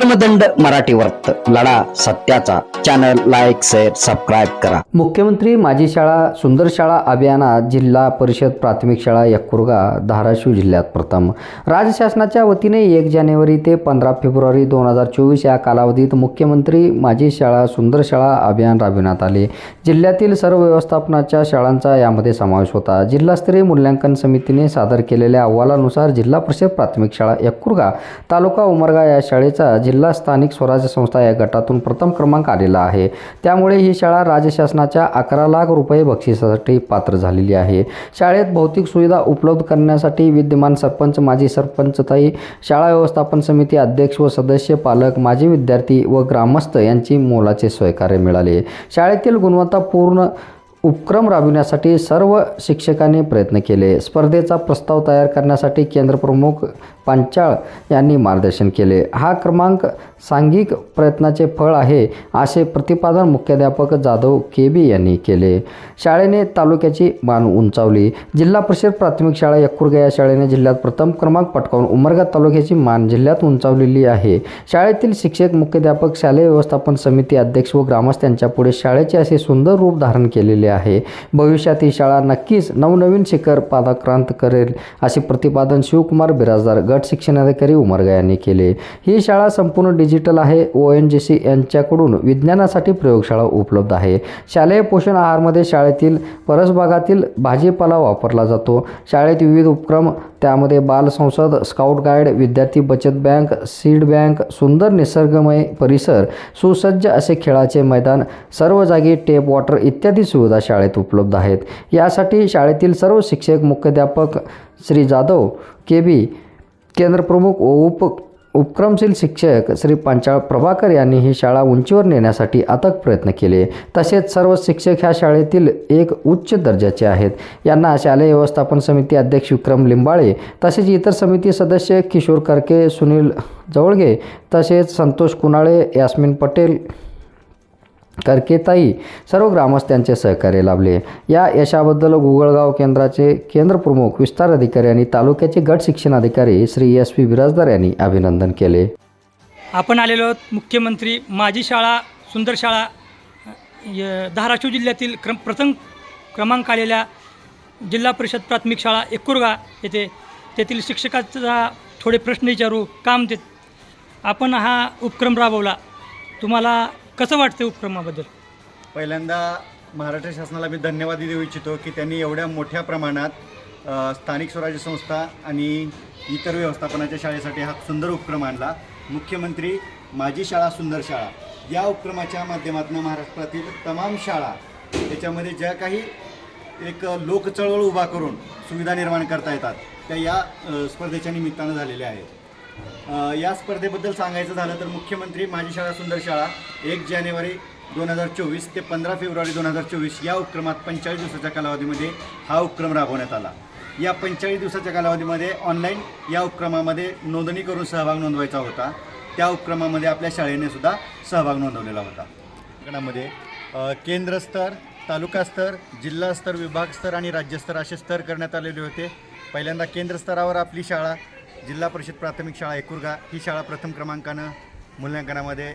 धर्मदंड मराठी वर्त लढा सत्याचा. चॅनल लाईक शेअर सबस्क्राईब करा. मुख्यमंत्री माझी शाळा सुंदर शाळा अभियानात जिल्हा परिषद प्राथमिक शाळा यकुर्गा धाराशिव जिल्ह्यात प्रथम. राज्य शासनाच्या वतीने एक जानेवारी ते पंधरा फेब्रुवारी दोन हजार चोवीस या कालावधीत मुख्यमंत्री माझी शाळा सुंदर शाळा अभियान राबविण्यात आले. जिल्ह्यातील सर्व व्यवस्थापनाच्या शाळांचा यामध्ये समावेश होता. जिल्हास्तरीय मूल्यांकन समितीने सादर केलेल्या अहवालानुसार जिल्हा परिषद प्राथमिक शाळा यकुर्गा तालुका उमरगा या शाळेचा जिल्हा स्थानिक स्वराज्य संस्था या गटातून प्रथम क्रमांक आलेला आहे. त्यामुळे ही शाळा राज्य शासनाच्या अकरा लाख रुपये बक्षिसासाठी पात्र झालेली आहे. शाळेत भौतिक सुविधा उपलब्ध करण्यासाठी विद्यमान सरपंच माजी सरपंचताई शाळा व्यवस्थापन समिती अध्यक्ष व सदस्य पालक माजी विद्यार्थी व ग्रामस्थ यांची मोलाचे सहकार्य मिळाले. शाळेतील गुणवत्तापूर्ण उपक्रम राबविण्यासाठी सर्व शिक्षकांनी प्रयत्न केले. स्पर्धेचा प्रस्ताव तयार करण्यासाठी केंद्रप्रमुख पांचाळ यांनी मार्गदर्शन केले. हा क्रमांक सांघिक प्रयत्नाचे फळ आहे असे प्रतिपादन मुख्याध्यापक जाधव केबी यांनी केले. शाळेने तालुक्याची मान उंचावली. जिल्हा परिषद प्राथमिक शाळा यकुर्गा या शाळेने जिल्ह्यात प्रथम क्रमांक पटकावून उमरगा तालुक्याची मान जिल्ह्यात उंचावलेली आहे. शाळेतील शिक्षक मुख्याध्यापक शालेय व्यवस्थापन समिती अध्यक्ष व ग्रामस्थ यांच्यापुढे शाळेचे असे सुंदर रूप धारण केलेले आहे. भविष्यात ही शाळा नक्कीच नवनवीन शिखर पादाक्रांत करेल असे प्रतिपादन शिवकुमार बिराजदार गट शिक्षणाधिकारी उमरगा यांनी केले. ही शाळा संपूर्ण डिजिटल आहे. ओ एन जी सी यांच्याकडून विज्ञानासाठी प्रयोगशाळा उपलब्ध आहे. शालेय पोषण आहारमध्ये शाळेतील परसभागातील भाजीपाला वापरला जातो. शाळेत विविध उपक्रम त्यामध्ये बाल संसद स्काउट गाईड विद्यार्थी बचत बँक सीड बँक सुंदर निसर्गमय परिसर सुसज्ज असे खेळाचे मैदान सर्व जागी टेप वॉटर इत्यादी सुविधा शाळेत उपलब्ध आहेत. यासाठी शाळेतील सर्व शिक्षक मुख्याध्यापक श्री जाधव के बी केंद्रप्रमुख व उप उपक्रमशील शिक्षक श्री पांचाळ प्रभाकर यांनी ही शाळा उंचीवर नेण्यासाठी अथक प्रयत्न केले. तसेच सर्व शिक्षक ह्या शाळेतील एक उच्च दर्जाचे आहेत. यांना शालेय व्यवस्थापन समिती अध्यक्ष विक्रम लिंबाळे तसेच इतर समिती सदस्य किशोर करके सुनील जवळगे तसेच संतोष कुनाळे यास्मिन पटेल करकेताई सर्व ग्रामस्थांचे सहकार्य लाभले. या यशाबद्दल गुगळगाव केंद्राचे केंद्रप्रमुख विस्तार अधिकारी आणि तालुक्याचे गट शिक्षण अधिकारी श्री एस पी बिराजदार यांनी अभिनंदन केले. आपण आलेलो आहोत मुख्यमंत्री माझी शाळा सुंदर शाळा य धाराशिव जिल्ह्यातील क्रम प्रथम क्रमांक आलेल्या जिल्हा परिषद प्राथमिक शाळा एकुरगा येथे तेथील शिक्षकाचा थोडे प्रश्न विचारू काम ते आपण हा उपक्रम राबवला. तुम्हाला कसं वाटतं उपक्रमाबद्दल? पहिल्यांदा महाराष्ट्र शासनाला मी धन्यवाद देऊ इच्छितो की त्यांनी एवढ्या मोठ्या प्रमाणात अ, स्थानिक स्वराज्य संस्था आणि इतर व्यवस्थापनाच्या शाळेसाठी हा सुंदर उपक्रम आणला. मुख्यमंत्री माझी शाळा सुंदर शाळा. या उपक्रमाच्या माध्यमातून महाराष्ट्रातील तमाम शाळा त्याच्यामध्ये ज्या काही एक लोकचळवळ उभा करून सुविधा निर्माण करता येतात त्या या अ, स्पर्धेच्या निमित्तानं झालेल्या आहेत. या स्पर्धेबद्दल सांगायचं झालं तर मुख्यमंत्री माझी शाळा सुंदर शाळा एक जानेवारी दोन हजार चोवीस ते पंधरा फेब्रुवारी दोन हजार चोवीस या उपक्रमात पंचेचाळीस दिवसाच्या कालावधीमध्ये हा उपक्रम राबवण्यात आला. या पंचेचाळीस दिवसाच्या कालावधीमध्ये ऑनलाईन या उपक्रमामध्ये नोंदणी करून सहभाग नोंदवायचा होता. त्या उपक्रमामध्ये आपल्या शाळेने सुद्धा सहभाग नोंदवलेला होता. गणामध्ये केंद्रस्तर तालुकास्तर जिल्हास्तर विभागस्तर आणि राज्यस्तर असे स्तर करण्यात आलेले होते. पहिल्यांदा केंद्रस्तरावर आपली शाळा जिल्हा परिषद प्राथमिक शाळा एकुरगा ही शाळा प्रथम क्रमांकानं मूल्यांकनामध्ये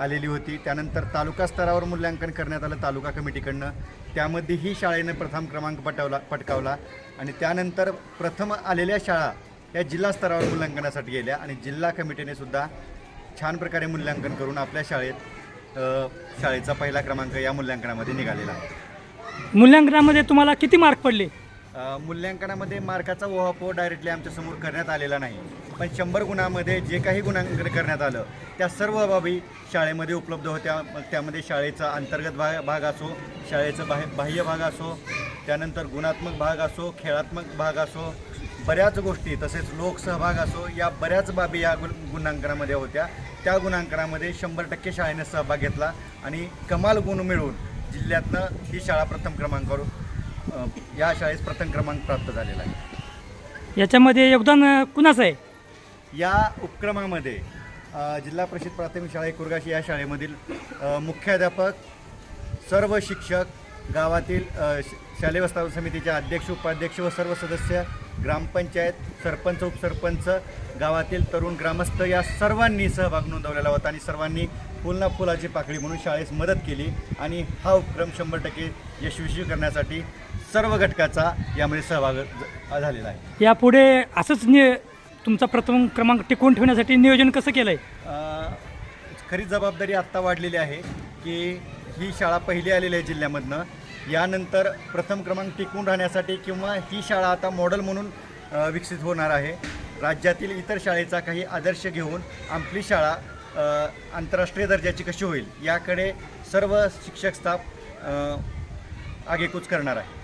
आलेली होती. त्यानंतर तालुका स्तरावर मूल्यांकन करण्यात आलं तालुका कमिटीकडनं. त्यामध्ये ही शाळेनं प्रथम क्रमांक पटवला पटकावला आणि त्यानंतर प्रथम आलेल्या शाळा या जिल्हा स्तरावर मूल्यांकनासाठी गेल्या आणि जिल्हा कमिटीने सुद्धा छान प्रकारे मूल्यांकन करून आपल्या शाळेत शाळेचा पहिला क्रमांक या मूल्यांकनामध्ये निघालेला. आहे मूल्यांकनामध्ये तुम्हाला किती मार्क पडले? मूल्यांकनामध्ये मार्काचा ओहापोह डायरेक्टली आमच्यासमोर करण्यात आलेला नाही. पण शंभर गुणामध्ये जे काही गुणांकन करण्यात आलं त्या सर्व बाबी शाळेमध्ये उपलब्ध होत्या. मग त्यामध्ये शाळेचा अंतर्गत भाग भाग असो शाळेचा बाह्य बाह्य भाग असो त्यानंतर गुणात्मक भाग असो खेळात्मक भाग असो बऱ्याच गोष्टी तसेच लोकसहभाग असो या बऱ्याच बाबी या गु गुणांकनामध्ये होत्या. त्या गुणांकनामध्ये शंभर टक्के शाळेने सहभाग घेतला आणि कमाल गुण मिळवून जिल्ह्यातनं ही शाळा प्रथम क्रमांकावर या शाळेस प्रथम क्रमांक प्राप्त झालेला आहे. याच्यामध्ये योगदान अ, कुणाचं आहे? या उपक्रमामध्ये अ, जिल्हा परिषद प्राथमिक शाळा कुरगाशी या शाळेमधील अ, मुख्याध्यापक सर्व शिक्षक गावातील अ, श- शालेय व्यवस्थापन समितीचे अध्यक्ष उपाध्यक्ष व सर्व सदस्य ग्रामपंचायत सरपंच उपसरपंच गावातील तरुण ग्रामस्थ या सर्वांनी सहभाग नोंदवलेला होता आणि सर्वांनी फुल ना फुलाची पाकळी म्हणून शाळेस मदत केली आणि हा उपक्रम शंभर टक्के यशस्वी करण्यासाठी सर्व घटकाचा यामध्ये सहभाग ज- झालेला आहे. यापुढे असंच नि तुमचा प्रथम क्रमांक टिकवून ठेवण्यासाठी नियोजन कसं केलं आहे अ, खरी जबाबदारी आत्ता वाढलेली आहे की ही शाळा पहिली आलेली आहे जिल्ह्यामधनं. यानंतर प्रथम क्रमांक टिकून राहण्यासाठी किंवा ही शाळा आता मॉडेल म्हणून अ, विकसित होणार आहे. राज्यातील इतर शाळेचा काही आदर्श घेऊन आपली शाळा अ, आंतरराष्ट्रीय दर्जाची कशी होईल याकडे सर्व शिक्षक स्टाफ अ, आगेकूच करणार आहे.